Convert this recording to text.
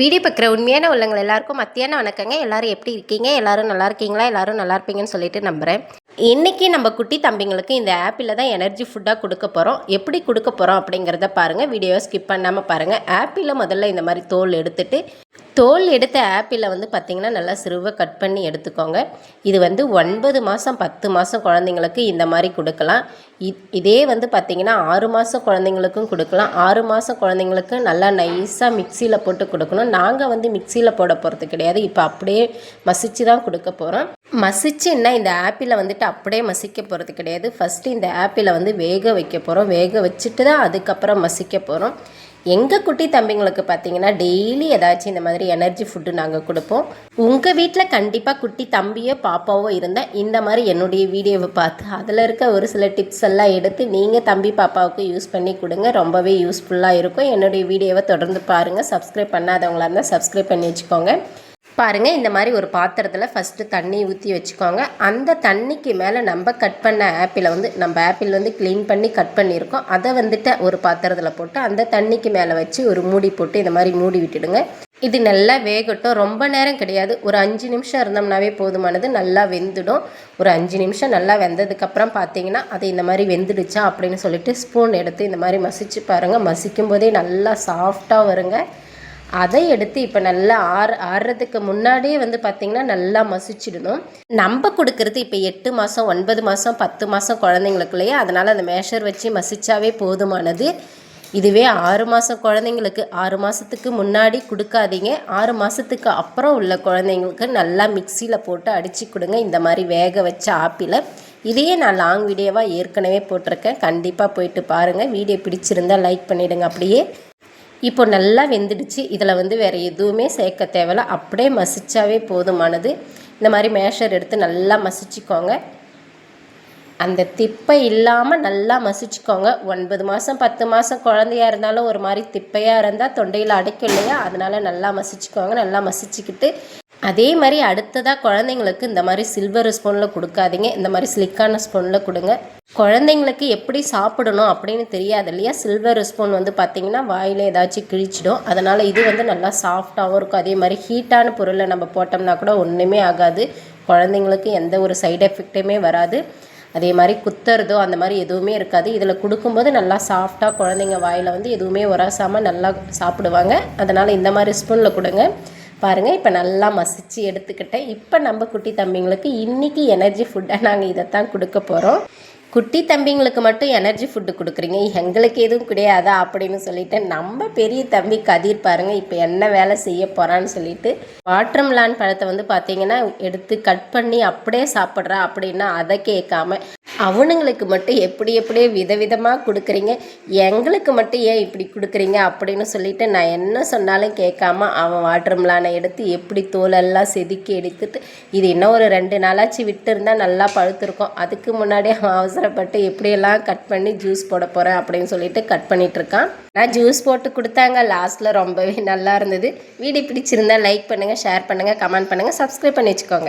Video பார்க்குற உண்மையான உள்ளங்கள் எல்லாருக்கும் மத்தியான வணக்கங்க. எல்லாரும் எப்படி இருக்கீங்க? எல்லாரும் நல்லா இருக்கீங்களா? எல்லாரும் நல்லா இருப்பீங்கன்னு சொல்லிட்டு நம்புகிறேன் இன்றைக்கி நம்ம குட்டி தம்பிங்களுக்கு இந்த ஆப்பிளில் தான் எனர்ஜி ஃபுட்டாக கொடுக்க போகிறோம் எப்படி கொடுக்க போகிறோம் அப்படிங்கிறத பாருங்கள் வீடியோவை ஸ்கிப் பண்ணாமல் பாருங்கள் ஆப்பிளில் முதல்ல இந்த மாதிரி தோல் எடுத்துகிட்டு தோல் எடுத்த ஆப்பிளை வந்து பார்த்திங்கன்னா நல்லா சிறுவை கட் பண்ணி எடுத்துக்கோங்க. இது வந்து ஒன்பது மாதம் பத்து மாதம் குழந்தைங்களுக்கு இந்த மாதிரி கொடுக்கலாம். இ- இதே வந்து பார்த்திங்கன்னா ஆறு மாதம் குழந்தைங்களுக்கும் கொடுக்கலாம். ஆறு மாதம் குழந்தைங்களுக்கு நல்லா நைஸாக மிக்சியில் போட்டு கொடுக்கணும். நாங்கள் வந்து மிக்சியில் போட போகிறது கிடையாது. இப்போ அப்படியே மசிச்சு தான் கொடுக்க போகிறோம் மசிச்சுன்னா இந்த ஆப்பிளை வந்துட்டு அப்படியே மசிக்க போகிறது கிடையாது. ஃபஸ்ட்டு இந்த ஆப்பிளை வந்து வேக வைக்க போகிறோம் வேக வச்சுட்டு தான் அதுக்கப்புறம் மசிக்க போகிறோம் எங்கள் குட்டி தம்பிங்களுக்கு பார்த்தீங்கன்னா டெய்லி ஏதாச்சும் இந்த மாதிரி எனர்ஜி ஃபுட்டு நாங்கள் கொடுப்போம். உங்கள் வீட்டில் கண்டிப்பாக குட்டி தம்பியோ பாப்பாவோ இருந்தால் இந்த மாதிரி என்னுடைய வீடியோவை பார்த்து அதில் இருக்க ஒரு சில டிப்ஸ் எல்லாம் எடுத்து நீங்கள் தம்பி பாப்பாவுக்கு யூஸ் பண்ணி கொடுங்க. ரொம்பவே யூஸ்ஃபுல்லாக இருக்கும். என்னுடைய வீடியோவை தொடர்ந்து பாருங்கள் சப்ஸ்கிரைப் பண்ணாதவங்களா இருந்தால் சப்ஸ்கிரைப் பண்ணி வச்சுக்கோங்க. பாருங்கள் இந்த மாதிரி ஒரு பாத்திரத்தில் ஃபஸ்ட்டு தண்ணி ஊற்றி வச்சுக்கோங்க. அந்த தண்ணிக்கு மேலே நம்ம கட் பண்ண ஆப்பிளை வந்து நம்ம ஆப்பிள் வந்து க்ளீன் பண்ணி கட் பண்ணியிருக்கோம். அதை வந்துட்டு ஒரு பாத்திரத்தில் போட்டு அந்த தண்ணிக்கு மேலே வச்சு ஒரு மூடி போட்டு இந்த மாதிரி மூடி விட்டுடுங்க. இது நல்லா வேகட்டும். ரொம்ப நேரம் கிடையாது. ஒரு அஞ்சு நிமிஷம் இருந்தோம்னாவே போதுமானது நல்லா வெந்துடும். ஒரு அஞ்சு நிமிஷம் நல்லா வெந்ததுக்கப்புறம் பார்த்தீங்கன்னா அது இந்த மாதிரி வெந்துடுச்சா அப்படின்னு சொல்லிட்டு ஸ்பூன் எடுத்து இந்த மாதிரி மசிச்சு பாருங்கள் மசிக்கும் போதே நல்லா சாஃப்டாக வருங்க. அதை எடுத்து இப்போ நல்லா ஆறு ஆறுறதுக்கு முன்னாடியே வந்து பார்த்திங்கன்னா நல்லா மசிச்சிடணும். நம்ம கொடுக்கறது இப்போ எட்டு மாதம் ஒன்பது மாதம் பத்து மாதம் குழந்தைங்களுக்குள்ளேயே அதனால் அந்த மேஷர் வச்சு மசிச்சாவே போதுமானது. இதுவே ஆறு மாதம் குழந்தைங்களுக்கு ஆறு மாதத்துக்கு முன்னாடி கொடுக்காதீங்க. ஆறு மாதத்துக்கு அப்புறம் உள்ள குழந்தைங்களுக்கு நல்லா மிக்சியில் போட்டு அடித்து கொடுங்க. இந்த மாதிரி வேக வச்ச ஆப்பிளை. இதையே நான் லாங் வீடியோவாக ஏற்கனவே போட்டிருக்கேன். கண்டிப்பாக போயிட்டு பாருங்கள் வீடியோ பிடிச்சிருந்தா லைக் பண்ணிவிடுங்க அப்படியே. இப்போ நல்லா வெந்துடுச்சு. இதில் வந்து வேறு எதுவுமே சேர்க்க தேவையில்ல. அப்படியே மசிச்சாவே போதுமானது. இந்த மாதிரி மேஷர் எடுத்து நல்லா மசிச்சுக்கோங்க. அந்த திப்பை இல்லாமல் நல்லா மசிச்சுக்கோங்க. ஒன்பது மாதம் பத்து மாதம் குழந்தையா இருந்தாலும் ஒரு மாதிரி திப்பையாக இருந்தால் தொண்டையில் அடைக்கும் இல்லையா? அதனால் நல்லா மசிச்சுக்கோங்க. நல்லா மசிச்சுக்கிட்டு அதே மாதிரி அடுத்ததாக குழந்தைங்களுக்கு இந்த மாதிரி சில்வர் ஸ்பூனில் கொடுக்காதீங்க. இந்த மாதிரி ஸ்லிக்கான ஸ்பூனில் கொடுங்க. குழந்தைங்களுக்கு எப்படி சாப்பிடணும் அப்படின்னு தெரியாது இல்லையா? சில்வர் ஸ்பூன் வந்து பார்த்திங்கன்னா வாயில் ஏதாச்சும் கிழிச்சிடும். அதனால் இது வந்து நல்லா சாஃப்டாகவும் இருக்கும். அதே மாதிரி ஹீட்டான பொருளை நம்ம போட்டோம்னா கூட ஒன்றுமே ஆகாது. குழந்தைங்களுக்கு எந்த ஒரு சைடு எஃபெக்ட்டுமே வராது. அதே மாதிரி குத்துறதோ அந்த மாதிரி எதுவுமே இருக்காது. இதில் கொடுக்கும்போது நல்லா சாஃப்டாக குழந்தைங்க வாயில் வந்து எதுவுமே உராசாமல் நல்லா சாப்பிடுவாங்க. அதனால் இந்த மாதிரி ஸ்பூனில் கொடுங்க. பாருங்கள் இப்போ நல்லா மசிச்சு எடுத்துக்கிட்டேன். இப்போ நம்ம குட்டி தம்பிங்களுக்கு இன்றைக்கி எனர்ஜி ஃபுட்டாக நாங்கள் இதைத்தான் கொடுக்க போகிறோம் குட்டி தம்பிங்களுக்கு மட்டும் எனர்ஜி ஃபுட்டு கொடுக்குறீங்க. எங்களுக்கு எதுவும் கிடையாதா அப்படின்னு சொல்லிட்டு நம்ம பெரிய தம்பி கதிர் பாருங்க இப்போ என்ன வேலை செய்ய போகிறான்னு சொல்லிட்டு வாட்டர்மிலான் பழத்தை வந்து பார்த்தீங்கன்னா எடுத்து கட் பண்ணி அப்படியே சாப்பிட்றா அப்படின்னா அதை கேட்காம அவனுங்களுக்கு மட்டும் எப்படி எப்படியே விதவிதமாக கொடுக்குறீங்க. எங்களுக்கு மட்டும் ஏன் இப்படி கொடுக்குறீங்க அப்படின்னு சொல்லிட்டு நான் என்ன சொன்னாலும் கேட்காம அவன் வாட்டர்மெலானை எடுத்து எப்படி தோலெல்லாம் செதுக்கி எடுத்துட்டு இது இன்னும் ஒரு ரெண்டு நாளாச்சு விட்டு இருந்தால் நல்லா பழுத்திருக்கும். அதுக்கு முன்னாடி அவன் அவசரப்பட்டு எப்படியெல்லாம் கட் பண்ணி ஜூஸ் போட போகிறேன் அப்படின்னு சொல்லிட்டு கட் பண்ணிட்டு இருக்கான். நான் ஜூஸ் போட்டு கொடுத்தாங்க. லாஸ்ட்டில் ரொம்பவே நல்லா இருந்தது. வீடியோ பிடிச்சிருந்தா லைக் பண்ணுங்கள் ஷேர் பண்ணுங்கள் கமெண்ட் பண்ணுங்கள் சப்ஸ்கிரைப் பண்ணி வச்சுக்கோங்க.